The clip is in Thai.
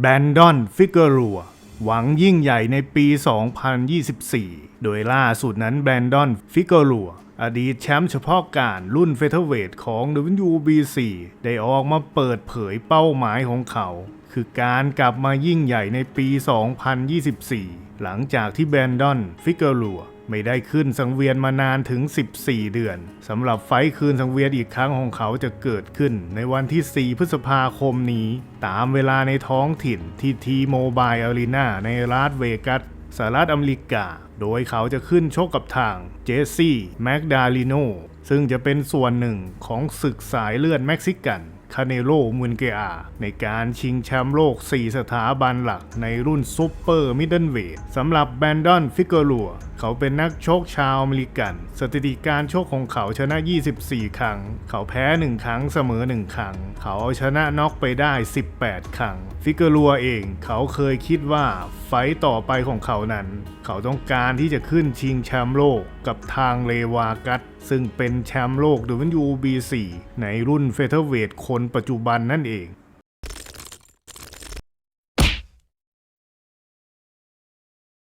แบนดอนฟิกเกอรัวหวังยิ่งใหญ่ในปี 2024 โดยล่าสุดนั้นแบรนดอนฟิกเกอรัวอดีตแชมป์เฉพาะการรุ่นเฟเธอร์เวทของ WBC ได้ออกมาเปิดเผยเป้าหมายของเขา คือการกลับมายิ่งใหญ่ในปี 2024 หลังจากที่แบนดอนฟิกเกอรลัวไม่ได้ขึ้นสังเวียนมานานถึง 14 เดือนสำหรับไฟคืนสังเวียนอีกครั้งของเขาจะเกิดขึ้นในวันที่ 4 พฤษภาคมนี้ ตามเวลาในท้องถิ่นที่ทีโมบายอารีนาในรัฐเวกัสสหรัฐอเมริกา โดยเขาจะขึ้นชกกับทางเจสซี่แมกดาลิโนซึ่งจะเป็นส่วนหนึ่งของศึกสายเลือดเม็กซิกัน คาเนโลมุนเกอาในการชิงแชมป์โลก 4 สถาบันหลักในรุ่นซุปเปอร์มิดเดิลเวทสำหรับแบนดอนฟิกเกอรัว เขาเป็นนักชกชาวอเมริกัน สถิติการชกของเขาชนะ 24 ครั้ง เขาแพ้ 1 ครั้งเสมอ 1 ครั้ง เขาเอาชนะน็อกไปได้ 18 ครั้ง ฟิกเกอรัวเองเขาเคยคิดว่าไฟต์ต่อไปของเขานั้น เขาต้องการที่จะขึ้นชิงแชมป์โลกกับทางเลวากัสซึ่งเป็นแชมป์โลก WBC ในรุ่นเฟเธอร์เวทคนปัจจุบันนั่นเอง